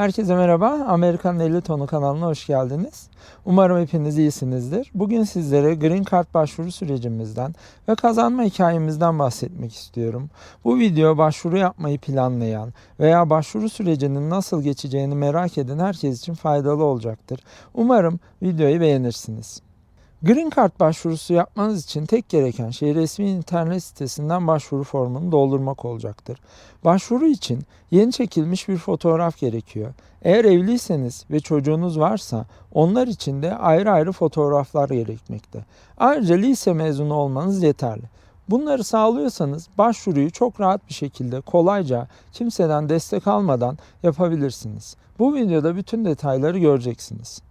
Herkese merhaba. Amerikan 50 Tonu kanalına hoş geldiniz. Umarım hepiniz iyisinizdir. Bugün sizlere Green Card başvuru sürecimizden ve kazanma hikayemizden bahsetmek istiyorum. Bu video başvuru yapmayı planlayan veya başvuru sürecinin nasıl geçeceğini merak eden herkes için faydalı olacaktır. Umarım videoyu beğenirsiniz. Green Card başvurusu yapmanız için tek gereken şey resmi internet sitesinden başvuru formunu doldurmak olacaktır. Başvuru için yeni çekilmiş bir fotoğraf gerekiyor. Eğer evliyseniz ve çocuğunuz varsa onlar için de ayrı ayrı fotoğraflar gerekmekte. Ayrıca lise mezunu olmanız yeterli. Bunları sağlıyorsanız başvuruyu çok rahat bir şekilde kolayca kimseden destek almadan yapabilirsiniz. Bu videoda bütün detayları göreceksiniz.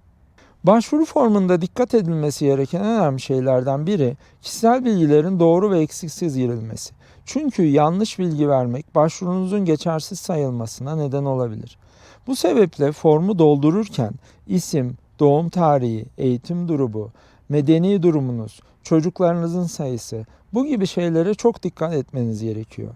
Başvuru formunda dikkat edilmesi gereken en önemli şeylerden biri kişisel bilgilerin doğru ve eksiksiz girilmesi. Çünkü yanlış bilgi vermek başvurunuzun geçersiz sayılmasına neden olabilir. Bu sebeple formu doldururken isim, doğum tarihi, eğitim durumu, medeni durumunuz, çocuklarınızın sayısı bu gibi şeylere çok dikkat etmeniz gerekiyor.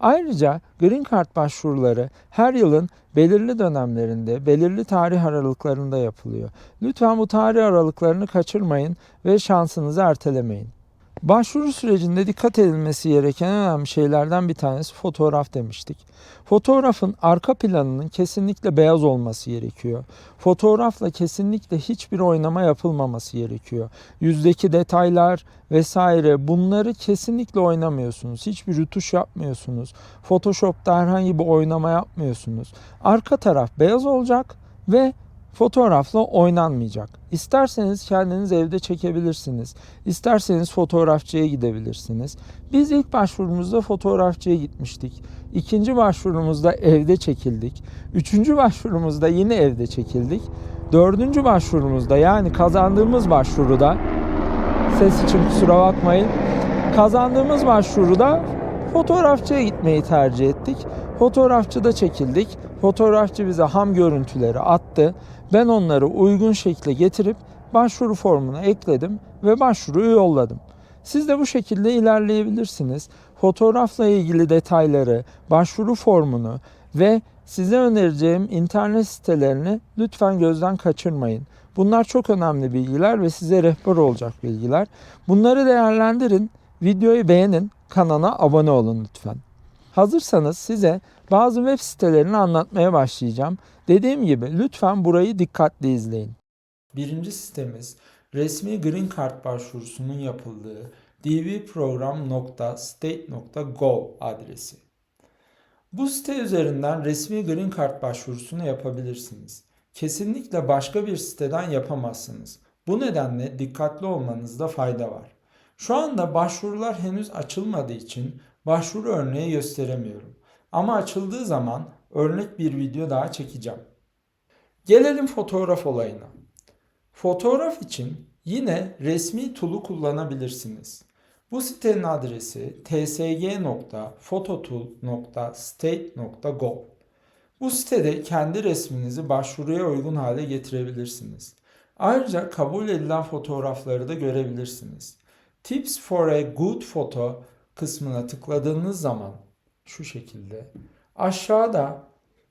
Ayrıca Green Card başvuruları her yılın belirli dönemlerinde, belirli tarih aralıklarında yapılıyor. Lütfen bu tarih aralıklarını kaçırmayın ve şansınızı ertelemeyin. Başvuru sürecinde dikkat edilmesi gereken en önemli şeylerden bir tanesi fotoğraf demiştik. Fotoğrafın arka planının kesinlikle beyaz olması gerekiyor. Fotoğrafla kesinlikle hiçbir oynama yapılmaması gerekiyor. Yüzdeki detaylar vesaire bunları kesinlikle oynamıyorsunuz. Hiçbir rütuş yapmıyorsunuz. Photoshop'ta herhangi bir oynama yapmıyorsunuz. Arka taraf beyaz olacak ve fotoğrafla oynanmayacak. İsterseniz kendiniz evde çekebilirsiniz. İsterseniz fotoğrafçıya gidebilirsiniz. Biz ilk başvurumuzda fotoğrafçıya gitmiştik. İkinci başvurumuzda evde çekildik. Üçüncü başvurumuzda yine evde çekildik. Dördüncü başvurumuzda yani kazandığımız başvuruda ses için kusura bakmayın. Kazandığımız başvuruda fotoğrafçıya gitmeyi tercih ettik. Fotoğrafçıda çekildik. Fotoğrafçı bize ham görüntüleri attı. Ben onları uygun şekilde getirip başvuru formuna ekledim ve başvuruyu yolladım. Siz de bu şekilde ilerleyebilirsiniz. Fotoğrafla ilgili detayları, başvuru formunu ve size önereceğim internet sitelerini lütfen gözden kaçırmayın. Bunlar çok önemli bilgiler ve size rehber olacak bilgiler. Bunları değerlendirin, videoyu beğenin, kanala abone olun lütfen. Hazırsanız size bazı web sitelerini anlatmaya başlayacağım. Dediğim gibi lütfen burayı dikkatli izleyin. Birinci sitemiz resmi Green Card başvurusunun yapıldığı dvprogram.state.gov adresi. Bu site üzerinden resmi Green Card başvurusunu yapabilirsiniz. Kesinlikle başka bir siteden yapamazsınız. Bu nedenle dikkatli olmanızda fayda var. Şu anda başvurular henüz açılmadığı için başvuru örneği gösteremiyorum. Ama açıldığı zaman örnek bir video daha çekeceğim. Gelelim fotoğraf olayına. Fotoğraf için yine resmi tool'u kullanabilirsiniz. Bu sitenin adresi tsg.phototool.state.gov. Bu sitede kendi resminizi başvuruya uygun hale getirebilirsiniz. Ayrıca kabul edilen fotoğrafları da görebilirsiniz. Tips for a good photo kısmına tıkladığınız zaman şu şekilde aşağıda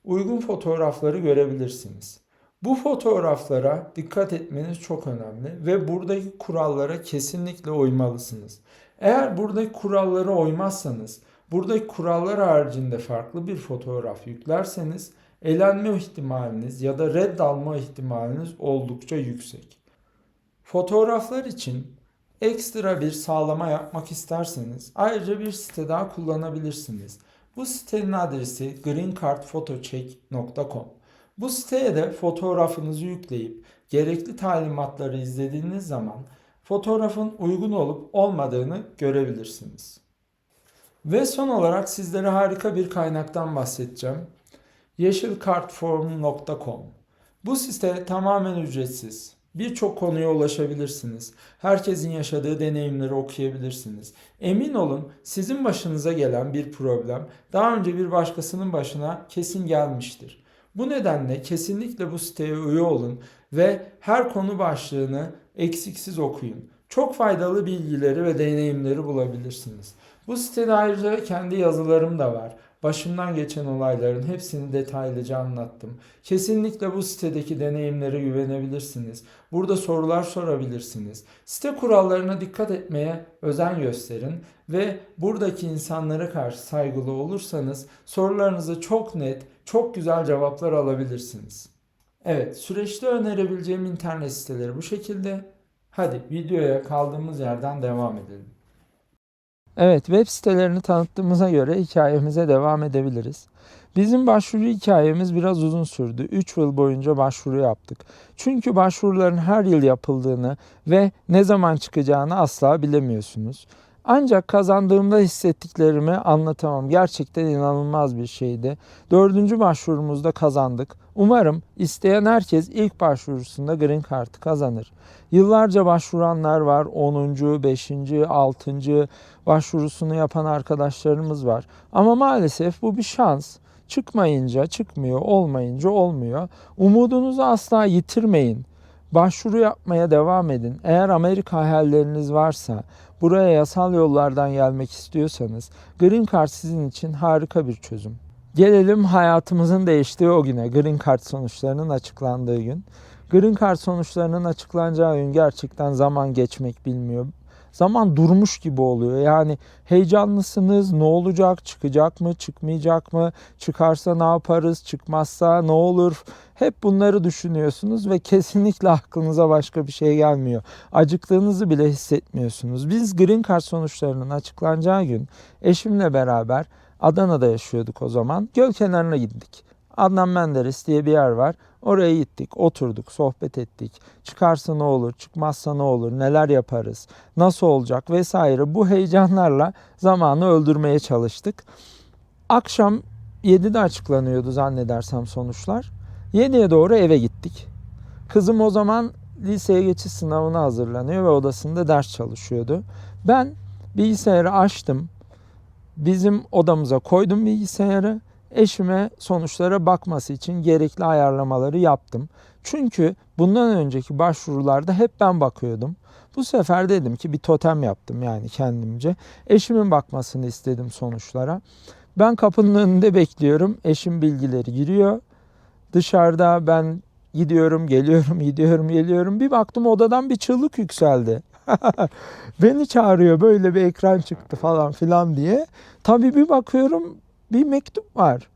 uygun fotoğrafları görebilirsiniz. Bu fotoğraflara dikkat etmeniz çok önemli ve buradaki kurallara kesinlikle uymalısınız. Eğer buradaki kurallara uymazsanız, buradaki kurallar haricinde farklı bir fotoğraf yüklerseniz elenme ihtimaliniz ya da red alma ihtimaliniz oldukça yüksek. Fotoğraflar için ekstra bir sağlama yapmak isterseniz ayrıca bir site daha kullanabilirsiniz. Bu sitenin adresi greencardphotocheck.com. Bu siteye de fotoğrafınızı yükleyip gerekli talimatları izlediğiniz zaman fotoğrafın uygun olup olmadığını görebilirsiniz. Ve son olarak sizlere harika bir kaynaktan bahsedeceğim. yeşilkartform.com Bu site tamamen ücretsiz. Birçok konuya ulaşabilirsiniz. Herkesin yaşadığı deneyimleri okuyabilirsiniz. Emin olun sizin başınıza gelen bir problem daha önce bir başkasının başına kesin gelmiştir. Bu nedenle kesinlikle bu siteye üye olun ve her konu başlığını eksiksiz okuyun. Çok faydalı bilgileri ve deneyimleri bulabilirsiniz. Bu sitede ayrıca kendi yazılarım da var. Başımdan geçen olayların hepsini detaylıca anlattım. Kesinlikle bu sitedeki deneyimlere güvenebilirsiniz. Burada sorular sorabilirsiniz. Site kurallarına dikkat etmeye özen gösterin ve buradaki insanlara karşı saygılı olursanız sorularınızı çok net, çok güzel cevaplar alabilirsiniz. Evet, süreçte önerebileceğim internet siteleri bu şekilde. Hadi videoya kaldığımız yerden devam edelim. Evet, web sitelerini tanıttığımıza göre hikayemize devam edebiliriz. Bizim başvuru hikayemiz biraz uzun sürdü. 3 yıl boyunca başvuru yaptık. Çünkü başvuruların her yıl yapıldığını ve ne zaman çıkacağını asla bilemiyorsunuz. Ancak kazandığımda hissettiklerimi anlatamam. Gerçekten inanılmaz bir şeydi. Dördüncü başvurumuzda kazandık. Umarım isteyen herkes ilk başvurusunda Green Card'ı kazanır. Yıllarca başvuranlar var. 10. 5. 6. başvurusunu yapan arkadaşlarımız var. Ama maalesef bu bir şans. Çıkmayınca çıkmıyor, olmayınca olmuyor. Umudunuzu asla yitirmeyin. Başvuru yapmaya devam edin. Eğer Amerika hayalleriniz varsa, buraya yasal yollardan gelmek istiyorsanız Green Card sizin için harika bir çözüm. Gelelim hayatımızın değiştiği o güne, Green Card sonuçlarının açıklandığı gün. Green Card sonuçlarının açıklanacağı gün gerçekten zaman geçmek bilmiyor. Zaman durmuş gibi oluyor. Yani heyecanlısınız. Ne olacak? Çıkacak mı? Çıkmayacak mı? Çıkarsa ne yaparız? Çıkmazsa ne olur? Hep bunları düşünüyorsunuz ve kesinlikle aklınıza başka bir şey gelmiyor. Acıktığınızı bile hissetmiyorsunuz. Biz Green Card sonuçlarının açıklanacağı gün eşimle beraber Adana'da yaşıyorduk o zaman. Göl kenarına gittik. Adnan Menderes diye bir yer var. Oraya gittik, oturduk, sohbet ettik. Çıkarsa ne olur, çıkmazsa ne olur, neler yaparız, nasıl olacak vesaire. Bu heyecanlarla zamanı öldürmeye çalıştık. Akşam 7'de açıklanıyordu zannedersem sonuçlar. 7'ye doğru eve gittik. Kızım o zaman liseye geçiş sınavına hazırlanıyor ve odasında ders çalışıyordu. Ben bilgisayarı açtım. Bizim odamıza koydum bilgisayarı eşime sonuçlara bakması için gerekli ayarlamaları yaptım. Çünkü bundan önceki başvurularda hep ben bakıyordum. Bu sefer dedim ki bir totem yaptım yani kendimce. Eşimin bakmasını istedim sonuçlara. Ben kapının önünde bekliyorum. Eşim bilgileri giriyor. Dışarıda ben gidiyorum, geliyorum, gidiyorum, geliyorum. Bir baktım odadan bir çığlık yükseldi. Beni çağırıyor böyle bir ekran çıktı falan filan diye. Tabii bir bakıyorum bir mektup var.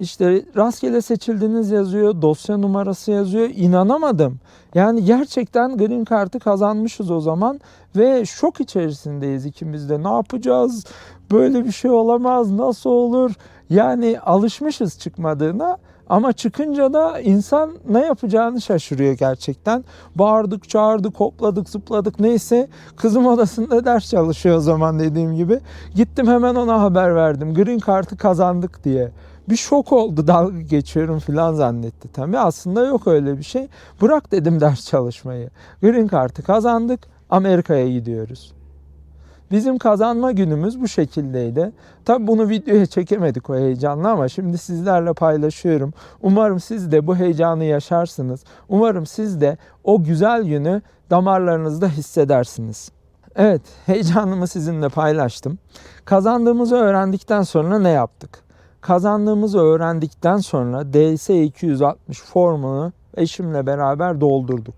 İşte rastgele seçildiniz yazıyor, dosya numarası yazıyor. İnanamadım. Yani gerçekten Green Card'ı kazanmışız o zaman ve şok içerisindeyiz ikimiz de. Ne yapacağız? Böyle bir şey olamaz. Nasıl olur? Yani alışmışız çıkmadığına. Ama çıkınca da insan ne yapacağını şaşırıyor gerçekten. Bağırdık, çağırdık, hopladık, zıpladık neyse. Kızım odasında ders çalışıyor o zaman dediğim gibi. Gittim hemen ona haber verdim. Green Card'ı kazandık diye. Bir şok oldu dalga geçiyorum falan zannetti. Tabii aslında yok öyle bir şey. Bırak dedim ders çalışmayı. Green Card'ı kazandık. Amerika'ya gidiyoruz. Bizim kazanma günümüz bu şekildeydi. Tabi bunu videoya çekemedik o heyecanla ama şimdi sizlerle paylaşıyorum. Umarım siz de bu heyecanı yaşarsınız. Umarım siz de o güzel günü damarlarınızda hissedersiniz. Evet, heyecanımı sizinle paylaştım. Kazandığımızı öğrendikten sonra ne yaptık? Kazandığımızı öğrendikten sonra DS 260 formunu eşimle beraber doldurduk.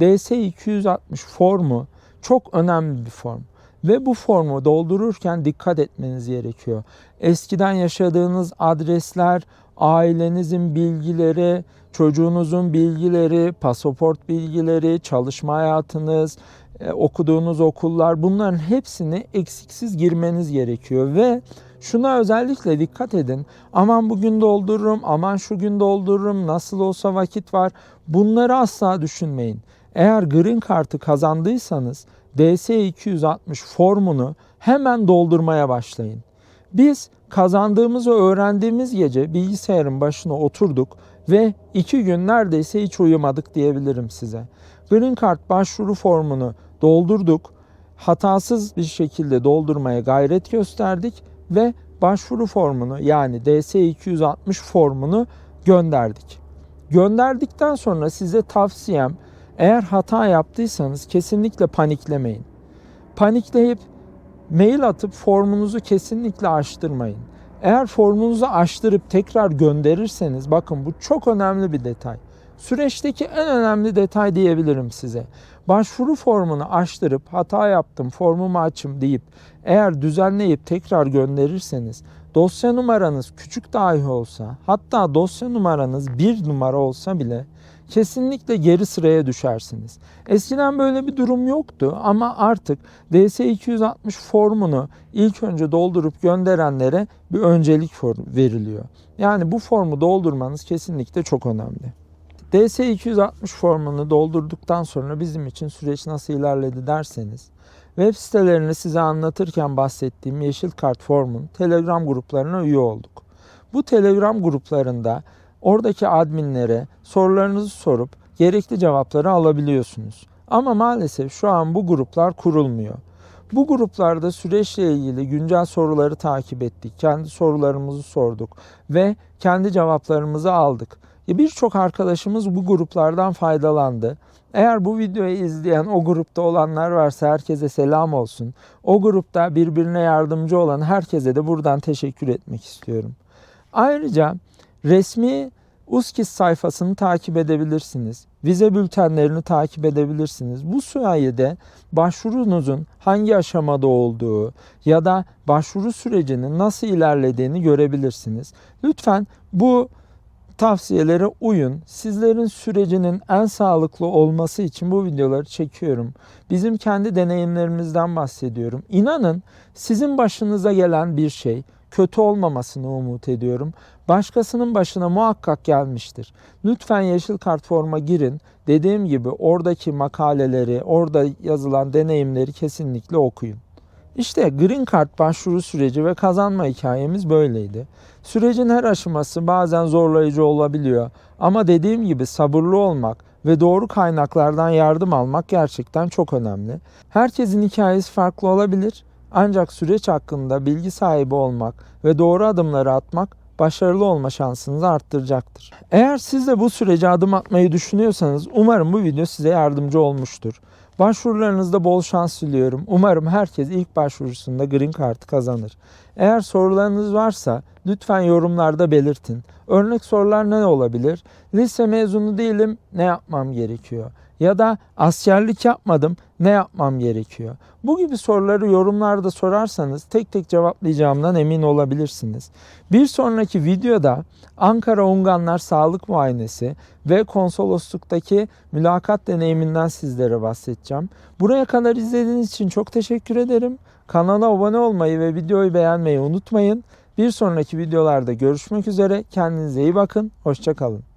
DS 260 formu çok önemli bir form. Ve bu formu doldururken dikkat etmeniz gerekiyor. Eskiden yaşadığınız adresler, ailenizin bilgileri, çocuğunuzun bilgileri, pasaport bilgileri, çalışma hayatınız, e, okuduğunuz okullar bunların hepsini eksiksiz girmeniz gerekiyor ve şuna özellikle dikkat edin. Aman bugün doldururum, aman şu gün doldururum, nasıl olsa vakit var. Bunları asla düşünmeyin. Eğer Green Card'ı kazandıysanız DS260 formunu hemen doldurmaya başlayın. Biz kazandığımızı öğrendiğimiz gece bilgisayarın başına oturduk ve iki gün neredeyse hiç uyumadık diyebilirim size. Green Card başvuru formunu doldurduk. Hatasız bir şekilde doldurmaya gayret gösterdik ve başvuru formunu yani DS260 formunu gönderdik. Gönderdikten sonra size tavsiyem eğer hata yaptıysanız kesinlikle paniklemeyin. Panikleyip mail atıp formunuzu kesinlikle açtırmayın. Eğer formunuzu açtırıp tekrar gönderirseniz bakın bu çok önemli bir detay. Süreçteki en önemli detay diyebilirim size. Başvuru formunu açtırıp hata yaptım formumu açım deyip eğer düzenleyip tekrar gönderirseniz dosya numaranız küçük dahi olsa hatta dosya numaranız bir numara olsa bile kesinlikle geri sıraya düşersiniz. Eskiden böyle bir durum yoktu ama artık DS260 formunu ilk önce doldurup gönderenlere bir öncelik veriliyor. Yani bu formu doldurmanız kesinlikle çok önemli. DS260 formunu doldurduktan sonra bizim için süreç nasıl ilerledi derseniz web sitelerini size anlatırken bahsettiğim yeşil kart formun Telegram gruplarına üye olduk. Bu Telegram gruplarında oradaki adminlere sorularınızı sorup gerekli cevapları alabiliyorsunuz. Ama maalesef şu an bu gruplar kurulmuyor. Bu gruplarda süreçle ilgili güncel soruları takip ettik. Kendi sorularımızı sorduk ve kendi cevaplarımızı aldık. E, Birçok arkadaşımız bu gruplardan faydalandı. Eğer bu videoyu izleyen o grupta olanlar varsa herkese selam olsun. O grupta birbirine yardımcı olan herkese de buradan teşekkür etmek istiyorum. Ayrıca resmi USKİS sayfasını takip edebilirsiniz. Vize bültenlerini takip edebilirsiniz. Bu sayede başvurunuzun hangi aşamada olduğu ya da başvuru sürecinin nasıl ilerlediğini görebilirsiniz. Lütfen bu tavsiyelere uyun. Sizlerin sürecinin en sağlıklı olması için bu videoları çekiyorum. Bizim kendi deneyimlerimizden bahsediyorum. İnanın sizin başınıza gelen bir şey kötü olmamasını umut ediyorum. Başkasının başına muhakkak gelmiştir. Lütfen yeşil kart forma girin. Dediğim gibi oradaki makaleleri, orada yazılan deneyimleri kesinlikle okuyun. İşte Green Card başvuru süreci ve kazanma hikayemiz böyleydi. Sürecin her aşaması bazen zorlayıcı olabiliyor ama dediğim gibi sabırlı olmak ve doğru kaynaklardan yardım almak gerçekten çok önemli. Herkesin hikayesi farklı olabilir ancak süreç hakkında bilgi sahibi olmak ve doğru adımları atmak başarılı olma şansınızı arttıracaktır. Eğer siz de bu sürece adım atmayı düşünüyorsanız umarım bu video size yardımcı olmuştur. Başvurularınızda bol şans diliyorum. Umarım herkes ilk başvurusunda Green Card'ı kazanır. Eğer sorularınız varsa lütfen yorumlarda belirtin. Örnek sorular ne olabilir? Lise mezunu değilim, ne yapmam gerekiyor? Ya da askerlik yapmadım, ne yapmam gerekiyor? Bu gibi soruları yorumlarda sorarsanız tek tek cevaplayacağımdan emin olabilirsiniz. Bir sonraki videoda Ankara Unganlar Sağlık Muayenesi ve konsolosluktaki mülakat deneyiminden sizlere bahsedeceğim. Buraya kadar izlediğiniz için çok teşekkür ederim. Kanala abone olmayı ve videoyu beğenmeyi unutmayın. Bir sonraki videolarda görüşmek üzere. Kendinize iyi bakın. Hoşçakalın.